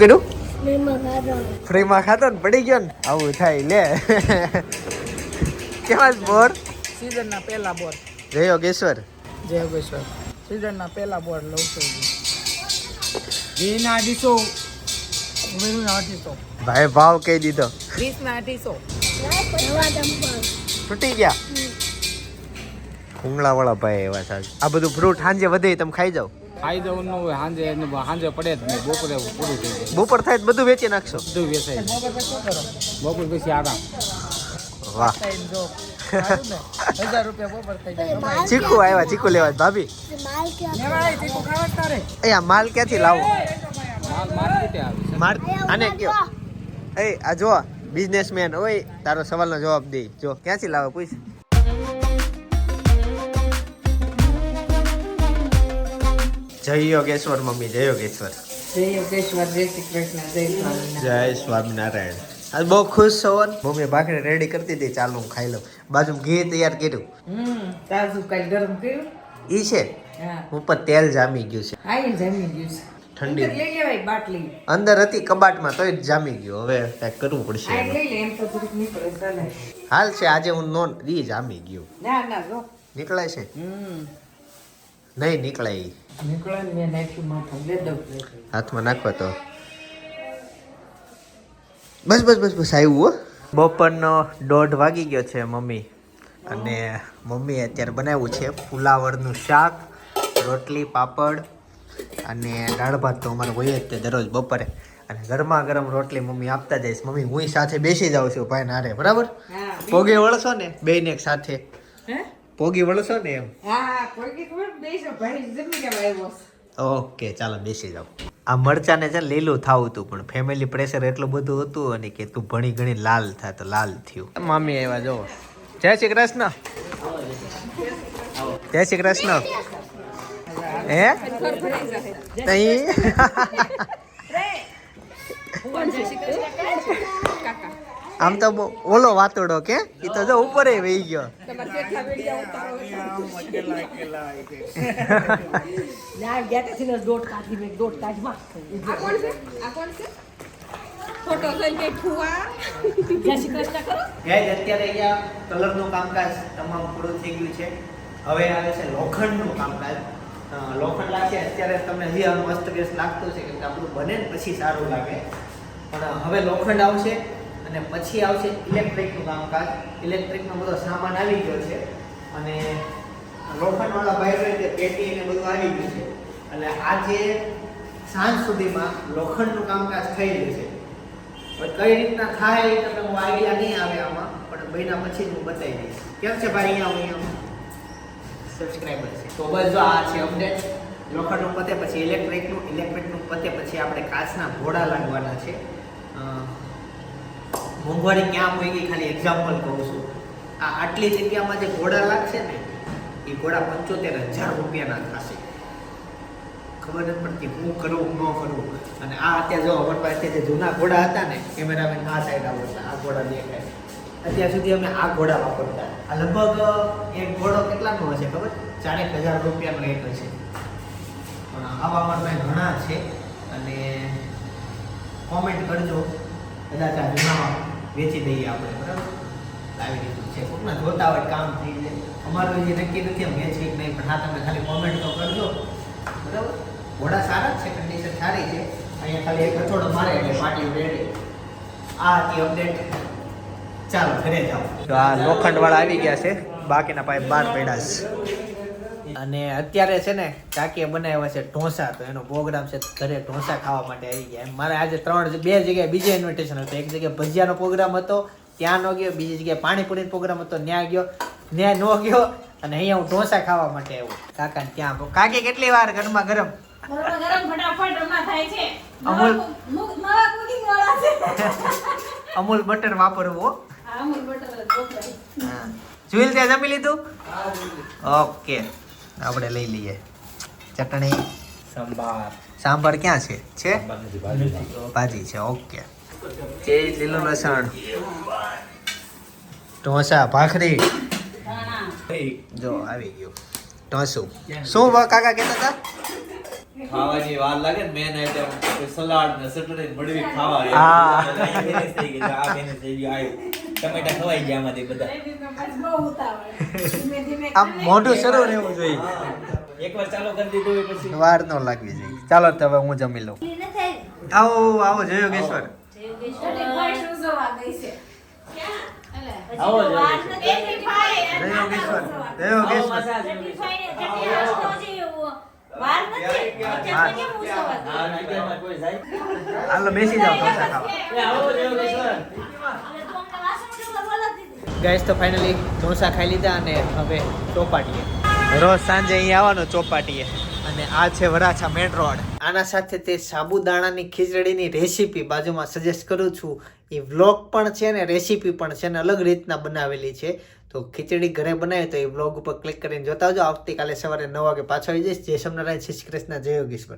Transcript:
કીધું? ફ્રીમાં ખાતો ને પડી ગયો ને? આવું થાય લે. કેવા બોર બોર? સીઝનના પહેલા બોર. જય યોગેશ્વર. જય યોગેશ્વર. સીઝનના પહેલા બોર લઉં છું અઢીસો અઢીસો ભાઈ ભાવ કહી દીધો. અઢીસો તૂટી ગયા? ભૂંગળા વાળા ભાઈ એવા સાહેબ. આ બધું ફ્રૂટ સાંજે વધે તમે ખાઈ જાઓ. ફાયદો ન હોય સાંજે એને સાંજે પડે જ નહીં બપોરે પૂરું થઈ જાય. બપોર થાય તો બધું વેચી નાખશો? બધું વેચાય બપોર પછી આરામ. વાહ. જો સારું ને હજાર રૂપિયા બપોર થઈ જાય. કમાઈ. ચીકુ આવ્યા ચીકુ લેવા ભાભી. માલ ક્યાં લેવાય ચીકુ ખાવા જ તારે. એ આ માલ ક્યાંથી લાવો? માલ માર્કેટે આવે છે. માર આને કયો? એ આ જો બિઝનેસમેન. હોય તારો સવાલનો જવાબ દે. જો ક્યાંથી લાવે પૂછ. જય યોગેશ્વર મમ્મી જય યોગેશ્વર જય યોગેશ્વર જય શ્રી કૃષ્ણ જય સ્વામિનારાયણ. જય સ્વામિનારાયણ. આજ બહુ ખુશ છો હો? મમ્મી ભાખરી રેડી કરતી હતી ચાલો હું ખાઈ લઉં. બાજુ ઘી તૈયાર કર્યું. હમ તાજું કાલ ગરમ કર્યું. ઈ છે? ઉપર તેલ જામી ગયું છે. આ જામી ગયું છે. ઠંડી. અંદર લઈ લેવાય બાટલી. અંદર હતી કબાટમાં તોય જ જામી ગયું. હવે કંઈક કરવું પડશે. લઈ લે એમ તો થોડીક નીકળે ચાલે. હાલ છે આજે હું નોન ઈ જામી ગયું. ના ના જો. નીકળાય છે? હમ. નહીં નીકળે ને હાથમાં નાખો તો. બસ બસ બસ બસ આવ્યું હો. બપોરનો દોઢ વાગી ગયો છે મમ્મી. અને મમ્મીએ અત્યારે બનાવ્યું છે ફુલાવરનું શાક રોટલી પાપડ અને દાળ ભાત તો અમારે હોય જ તે દરરોજ બપોરે. અને ગરમા ગરમ રોટલી મમ્મી આપતા જઈશ મમ્મી હું સાથે બેસી જાઉં છું ભાઈ નારે બરાબર? પોગે વળશો ને? બેયને એક સાથે. હે? પોગી વળશો ને એમ? હા કોઈ ખબર બેસો ભાઈ જમી લેવા આવ્યો ઓકે ચાલો બેસી જાઓ. આ મરચાને છે ને લીલું થાવું હતું પણ ફેમિલી પ્રેશર એટલું બધું હતું અને કે તું ભણી ઘણી લાલ થાય તો લાલ થયું. મામી આવ્યા જો જય શ્રી કૃષ્ણ. જય શ્રી કૃષ્ણ. હે? નહીં? આમ તો બહુ ઓલો વાતોડો કે? એ તો જો ઉપર વહી ગયો. ના ગયા તા ને કાઢી મેં દોઢ કાઢમાં ફોટો લઈને ફુવા જય શ્રી કૃષ્ણ કરો. ગાઈઝ અત્યારે અહીંયા કલરનું કામકાજ તમામ પૂરું થઈ ગયું છે. હવે આવે છે લોખંડનું કામકાજ. લોખંડ લાગશે અત્યારે તમને હજી મસ્ત બેસ લાગતું છે કે આપણું બને ને પછી સારું લાગે. પણ હવે લોખંડ આવશે. અને પછી આવશે ઇલેક્ટ્રિકનું કામકાજ. ઇલેક્ટ્રિકનો બધો સામાન આવી ગયો છે. અને લોખંડવાળા ભાઈ તે પેટી ને બધું આવી ગયું છે. એટલે આજે સાંજ સુધીમાં લોખંડનું કામકાજ થઈ જશે હવે કઈ રીતના થાય એ તમને હું આઈડિયા નહીં આવે આમાં, પણ મહિના પછી હું બતાવી દઈશ. કેમ છે ભાઈ અહીંયા અહીંયા? સબસ્ક્રાઈબર છે. તો બસ જો આ છે અપડેટ લોખંડનું પતે પછી ઇલેક્ટ્રિકનું ઇલેક્ટ્રિકનું પતે પછી આપણે કાચના ઘોડા લાગવાના છે. મોંઘવારી ક્યાં હોય ગઈ? ખાલી એક્ઝામ્પલ કહું છું. આ આટલી જગ્યામાં જે ઘોડા લાગશે ને, એ ઘોડા પંચોતેર હજાર રૂપિયાના થશે. ખબર નથી પડતી હું કરું, ન કરું. અને આ અત્યારે જો અમારી પાસે જે જૂના ઘોડા હતા ને, કેમેરામેન આ સાઈડ આવડતા આ ઘોડા દેખાય. અત્યાર સુધી અમે આ ઘોડા વાપરતા. આ લગભગ એક ઘોડો કેટલાનો હશે ખબર? ચારેક હજાર રૂપિયાનો એક હશે. પણ આવા અમારા ઘણા છે. અને કોમેન્ટ કરજો. કદાચ આ જૂનામાં વેચી દઈએ આપણે, બરાબર? આવી રીતનું છે. કોકના જોતા હોય કામ થઈ જાય. અમારું જે નક્કી નથી એમ વેચવી કે નહીં, પણ હા, તમે ખાલી કોમેન્ટ તો કરજો. બરાબર? ઘોડા સારા જ છે કન્ડિશન સારી છે. અહીંયા ખાલી એક હથોડો મારે એટલે પાટી રેડી. આ હતી અપડેટ ચાલો, ઘરે જાઓ. તો આ લોખંડવાળા આવી ગયા છે. બાકીના પાઇપ બાર પડ્યા છે. અને અત્યારે છે ને કાકીએ બનાવ્યા છે ઢોસા તો એનો પ્રોગ્રામ છે ઘરે ઢોસા ખાવા માટે આવી ગયા. એમ મારે આજે ત્રણ બે જગ્યાએ બીજા ઇન્વિટેશન હતો. એક જગ્યાએ ભજીયાનો પ્રોગ્રામ હતો ત્યાં ન ગયો બીજી જગ્યાએ પાણીપુરીનો પ્રોગ્રામ હતો ત્યાં ગયો ત્યાં ન ગયો અને અહીંયા હું ઢોસા ખાવા માટે આવ્યો. કાકાને ત્યાં કાકી કેટલી વાર ગરમા? ગરમ અમૂલ. બટર વાપરવું હો. હા અમૂલ બટર જ વપરાય. હા. જુએલ ત્યાં જમી લીધું? ઓકે આપણે લઈ લઈએ. ચટણી. સંભાર. સાંભાર ક્યાં છે? છે? ભાજી છે. ઓકે. તે લીલું લસણ? ઢોસા ભાખરી. જો આવી ગયું. ઢોસું. શું કાકા કહેતા હતા? ખાવાની વાર લાગે ને મેન આઈટમ સલાડ ને ચટણી મડવી ખાવા હા. આ finish થઈ ગઈ આ. ટમેટા ખવાઈ ગયા આમાંથી બધા. આમ મોઢું શરૂ રહેવું જોઈએ. એકવાર ચાલુ કરી દીધું પછી. વાર ન લાગવી જોઈએ. ચાલો તો હવે હું જમી લઉં. આવો આવો જયો કેશ્વર આવો જય બેસી જાઓ ખાવા એ આવો દેવકેશ્વર હવે તું અમને વાસણ ધોવા બોલાવતી હતી. ગાઈસ તો ફાઇનલી ઢોસા ખાઈ લીધા અને હવે ચોપાટીએ. રોજ સાંજે અહીં આવવાનું ચોપાટીએ. અને આ છે વરાછા મેન રોડ આના સાથે તે સાબુદાણાની ખીચડીની રેસીપી બાજુમાં સજેસ્ટ કરું છું. એ વ્લોગ પણ છે ને રેસીપી પણ છે ને અલગ રીતના બનાવેલી છે. તો ખીચડી ઘરે બનાવી તો એ વ્લોગ ઉપર ક્લિક કરીને જોતા આવજો. આવતીકાલે સવારે નવ વાગે પાછો આવી જઈશ. જય સમનારાયણ શ્રી કૃષ્ણ જય યોગેશ્વર.